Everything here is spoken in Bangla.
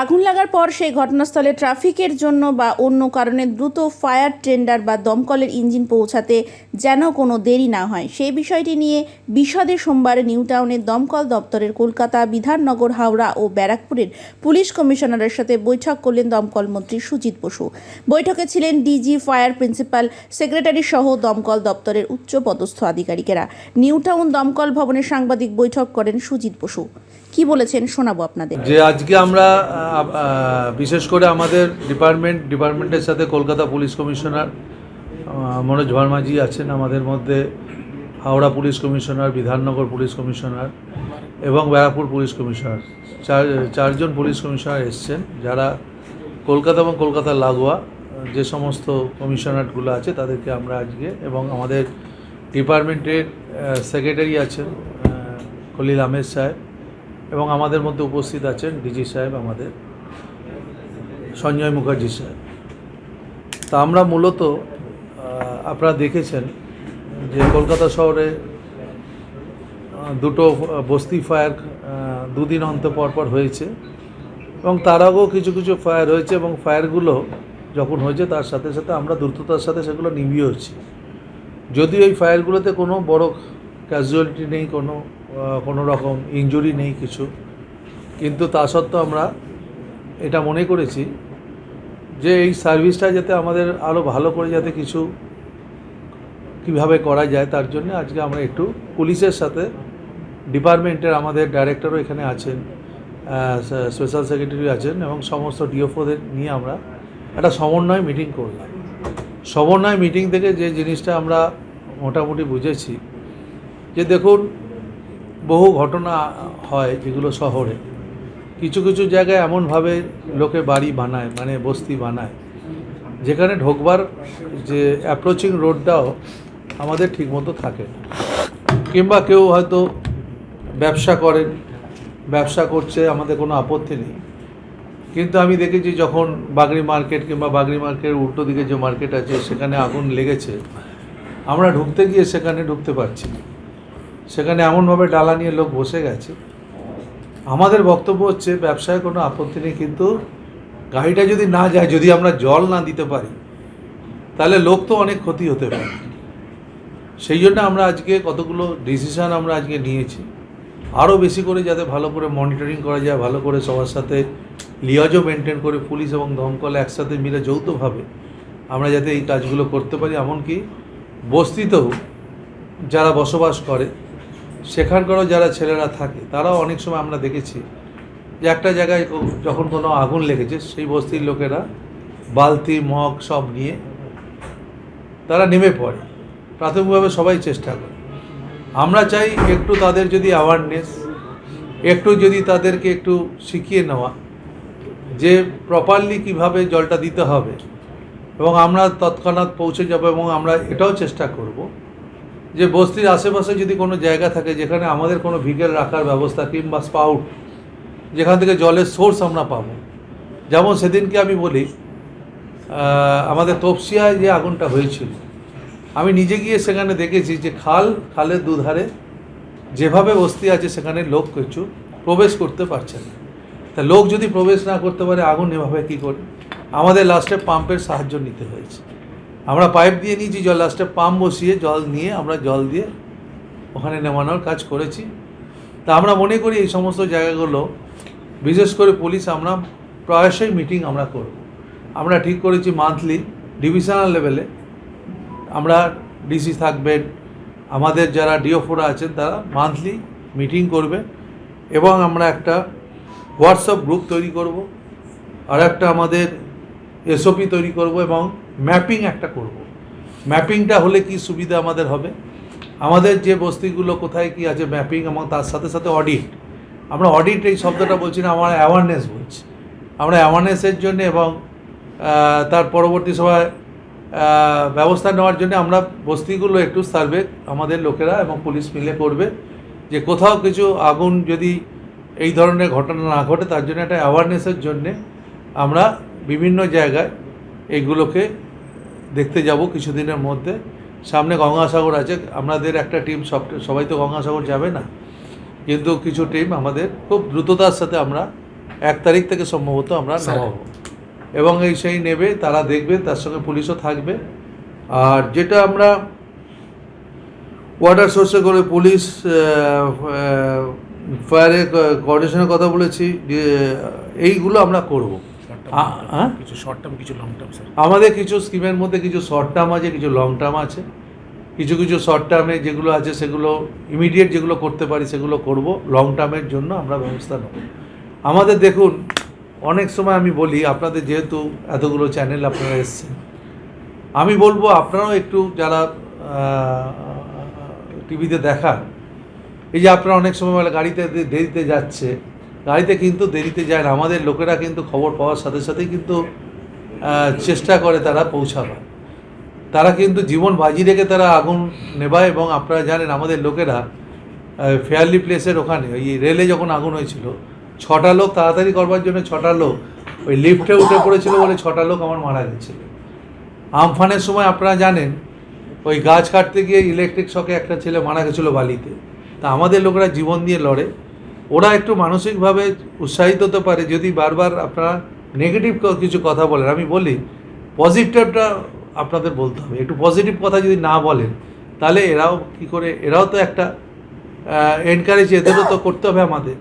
আগুন লাগার পর সেই ঘটনাস্থলে ট্রাফিকের জন্য বা অন্য কারণে দ্রুত ফায়ার টেন্ডার বা দমকলের ইঞ্জিন পৌঁছাতে যেন কোনো দেরি না হয়। সেই বিষয়টি নিয়ে বিশদে সোমবার নিউ টাউনের দমকল দপ্তরের কলকাতা, বিধাননগর, হাওড়া ও ব্যারাকপুরের পুলিশ কমিশনারের সাথে বৈঠক করলেন দমকল মন্ত্রী সুজিত বসু। বৈঠকে ছিলেন ডিজি, ফায়ার প্রিন্সিপাল, সেক্রেটারি সহ দমকল দপ্তরের উচ্চ পদস্থ আধিকারিকেরা। নিউ টাউন দমকল ভবনে সাংবাদিক বৈঠক করেন সুজিত বসু। কি বলেছেন শোনাবো আপনাদের। যে আজকে আমরা বিশেষ করে আমাদের ডিপার্টমেন্ট, ডিপার্টমেন্টের সাথে কলকাতা পুলিশ কমিশনার মনোজ ভার্মাজি আছেন আমাদের মধ্যে, Howrah police commissioner, Bidhannagar police commissioner এবং ব্যারাকপুর পুলিশ কমিশনার। চার, চারজন পুলিশ কমিশনার এসছেন, যারা কলকাতা এবং কলকাতার লাগোয়া, যে সমস্ত কমিশনারগুলো আছে তাদেরকে আমরা আজকে এবং আমাদের ডিপার্টমেন্টের সেক্রেটারি আছেন খলিল আহমেদ সাহেব। এবং আমাদের মধ্যে উপস্থিত আছেন ডিজি সাহেব, আমাদের সঞ্জয় মুখার্জি সাহেব। তা আমরা মূলত আপনারা দেখেছেন যে কলকাতা শহরে দুটো বস্তি ফায়ার দুদিন অন্তর পর পর হয়েছে এবং তার আগেও কিছু কিছু ফায়ার হয়েছে এবং ফায়ারগুলো যখন হয়েছে তার সাথে সাথে আমরা দ্রুততার সাথে সেগুলো নিভিয়েওছি। যদিও এই ফায়ারগুলোতে কোনো বড় ক্যাজুয়ালিটি নেই, কোনো কোনো রকম ইনজুরি নেই কিছু। কিন্তু তা সত্ত্বেও আমরা এটা মনে করেছি যে এই সার্ভিসটা যাতে আমাদের আরও ভালো করে যাতে কিছু কীভাবে করা যায়, তার জন্য আজকে আমরা একটু পুলিশের সাথে ডিপার্টমেন্টের আমাদের ডাইরেক্টরও এখানে আছেন স্পেশাল সেক্রেটারি আছেন এবং সমস্ত ডিওফোদের নিয়ে আমরা একটা সমন্বয় মিটিং করলাম। সমন্বয় মিটিং থেকে যে জিনিসটা আমরা মোটামুটি বুঝেছি যে দেখুন, বহু ঘটনা হয় যেগুলো শহরে। কিছু কিছু জায়গায় এমনভাবে লোকে বাড়ি বানায় মানে বস্তি বানায়, যেখানে ঢোকবার যে অ্যাপ্রোচিং রোডটাও আমাদের ঠিকমতো থাকে কিংবা কেউ হয়তো ব্যবসা করেন, ব্যবসা করছে, আমাদের কোনো আপত্তি নেই। কিন্তু আমি দেখেছি যখন বাগড়ি মার্কেট কিংবা বাগড়ি মার্কেটের উল্টো দিকে যে মার্কেট আছে, সেখানে আগুন লেগেছে, আমরা ঢুকতে গিয়ে সেখানে ঢুকতে পারছি না। সেখানে এমনভাবে ডালা নিয়ে লোক বসে গেছে। আমাদের বক্তব্য হচ্ছে, ব্যবসায় কোনো আপত্তি নেই, কিন্তু গাড়িটা যদি না যায়, যদি আমরা জল না দিতে পারি, তাহলে লোক তো অনেক ক্ষতি হতে পারে। সেই জন্য আমরা আজকে কতগুলো ডিসিশন আমরা আজকে নিয়েছি। আরও বেশি করে যাতে ভালো করে মনিটরিং করা যায়, ভালো করে সবার সাথে লিয়াজও মেনটেন করে, পুলিশ এবং দমকল একসাথে মিলে যৌথভাবে আমরা যাতে এই কাজগুলো করতে পারি। এমনকি বস্তিতেও যারা বসবাস করে সেখানকারও যারা ছেলেরা থাকে, তারাও অনেক সময় আমরা দেখেছি যে একটা জায়গায় যখন কোনো আগুন লেগেছে, সেই বস্তির লোকেরা বালতি, মগ সব নিয়ে তারা নেমে পড়ে। প্রাথমিকভাবে সবাই চেষ্টা করে। আমরা চাই একটু তাদের যদি অ্যাওয়ারনেস একটু যদি তাদেরকে একটু শিখিয়ে নেওয়া যে প্রপারলি কীভাবে জলটা দিতে হবে এবং আমরা তৎক্ষণাৎ পৌঁছে যাব এবং আমরা এটাও চেষ্টা করব যে বস্তির আশেপাশে যদি কোনো জায়গা থাকে, যেখানে আমাদের কোনো ভিগেল রাখার ব্যবস্থা কিংবা স্পাউট, যেখান থেকে জলের সোর্স আমরা পাবো। যেমন সেদিনকে আমি বলি আমাদের তপসিয়ায় যে আগুনটা হয়েছিল, আমি নিজে গিয়ে সেখানে দেখেছি যে খাল, খালের দুধারে যেভাবে বস্তি আছে, সেখানে লোক কিছু প্রবেশ করতে পারছে না। তা লোক যদি প্রবেশ না করতে পারে, আগুন এভাবে কী করে? আমাদের লাস্টে পাম্পের সাহায্য নিতে হয়েছে। আমরা পাইপ দিয়ে নিয়েছি জল লাস্টে পাম্প বসিয়ে জল নিয়ে আমরা জল দিয়ে ওখানে নেমানোর কাজ করেছি। তা আমরা মনে করি এই সমস্ত জায়গাগুলো, বিশেষ করে পুলিশ আমরা প্রায়শই মিটিং আমরা করব। আমরা ঠিক করেছি মান্থলি ডিভিশনাল লেভেলে আমরা ডিসি থাকবেন, আমাদের যারা ডিওফোরা আছেন তারা মান্থলি মিটিং করবে এবং আমরা একটা হোয়াটসঅ্যাপ গ্রুপ তৈরি করব আর একটা আমাদের এসওপি তৈরি করব এবং ম্যাপিং একটা করব। ম্যাপিংটা হলে কি সুবিধা আমাদের হবে? আমাদের যে বস্তিগুলো কোথায় কি আছে ম্যাপিং এবং তার সাথে সাথে অডিট। আমরা অডিট এই শব্দটা বলছি না, আমরা অ্যাওয়ারনেস বলছি। আমরা অ্যাওয়ারনেসের জন্য এবং তার পরবর্তী সময় ব্যবস্থা নেওয়ার জন্য আমরা বস্তিগুলো একটু সার্ভে আমাদের লোকেরা এবং পুলিশ মিলে করবে যে কোথাও কিছু আগুন যদি এই ধরনের ঘটনা না ঘটে, তার জন্য একটা অ্যাওয়ারনেসের জন্যে আমরা বিভিন্ন জায়গায় এইগুলোকে দেখতে যাব কিছুদিনের মধ্যে। সামনে গঙ্গাসাগর আছে। আমাদের একটা টিম সব সবাই তো গঙ্গাসাগর যাবে না। কিন্তু কিছু টিম আমাদের খুব দ্রুততার সাথে আমরা এক তারিখ থেকে সম্ভবত আমরা। নেওয়াবো এবং এই সেই নেবে তারা দেখবে তার সঙ্গে পুলিশও থাকবে। আর যেটা আমরা ওয়াটার সোর্সে করে পুলিশ ফায়ারের কোঅর্ডিনেশনের কথা বলেছি যে এইগুলো আমরা করব? কিছু শর্ট টার্ম কিছু লং টার্ম স্যার আমাদের কিছু স্কিমের মধ্যে কিছু শর্ট টার্ম আছে কিছু লং টার্ম আছে। কিছু কিছু শর্ট টার্মে যেগুলো আছে সেগুলো ইমিডিয়েট যেগুলো করতে পারি সেগুলো করব। লং টার্মের জন্য আমরা ব্যবস্থা নেব। আমাদের দেখুন অনেক সময় আমি বলি আপনাদের যেহেতু এতগুলো চ্যানেল আপনারা এসছেন আমি বলব আপনারাও একটু যারা টিভিতে দেখান এই যে আপনারা অনেক সময় বলে গাড়িতে দেরিতে যাচ্ছে গাড়িতে কিন্তু দেরিতে যায় না। আমাদের লোকেরা কিন্তু খবর পাওয়ার সাথে সাথেই কিন্তু চেষ্টা করে তারা পৌঁছাবার। তারা কিন্তু জীবন বাজি রেখে তারা আগুন নেবায় এবং আপনারা জানেন আমাদের লোকেরা ফেয়ারলি প্লেসের ওখানে, ওই রেলে যখন আগুন হয়েছিল, ছটা লোক তাড়াতাড়ি করবার জন্য ছটা লোক, ওই লিফটে উঠে পড়েছিল বলে ছটা লোক আমার মারা গেছিল। আমফানের সময় আপনারা জানেন, ওই গাছ কাটতে গিয়ে ইলেকট্রিক শকে একটা ছেলে মারা গেছিল বালিতে। তা আমাদের লোকেরা জীবন দিয়ে লড়ে। ওরা একটু মানসিকভাবে উৎসাহিত হতে পারে যদি বারবার আপনারা নেগেটিভ কিছু কথা বলেন। আমি বলি পজিটিভটা আপনাদের বলতে হবে। একটু পজিটিভ কথা যদি না বলেন, তাহলে এরাও কি করে, এরাও তো একটা এনকারেজ এদেরও তো করতে হবে আমাদের।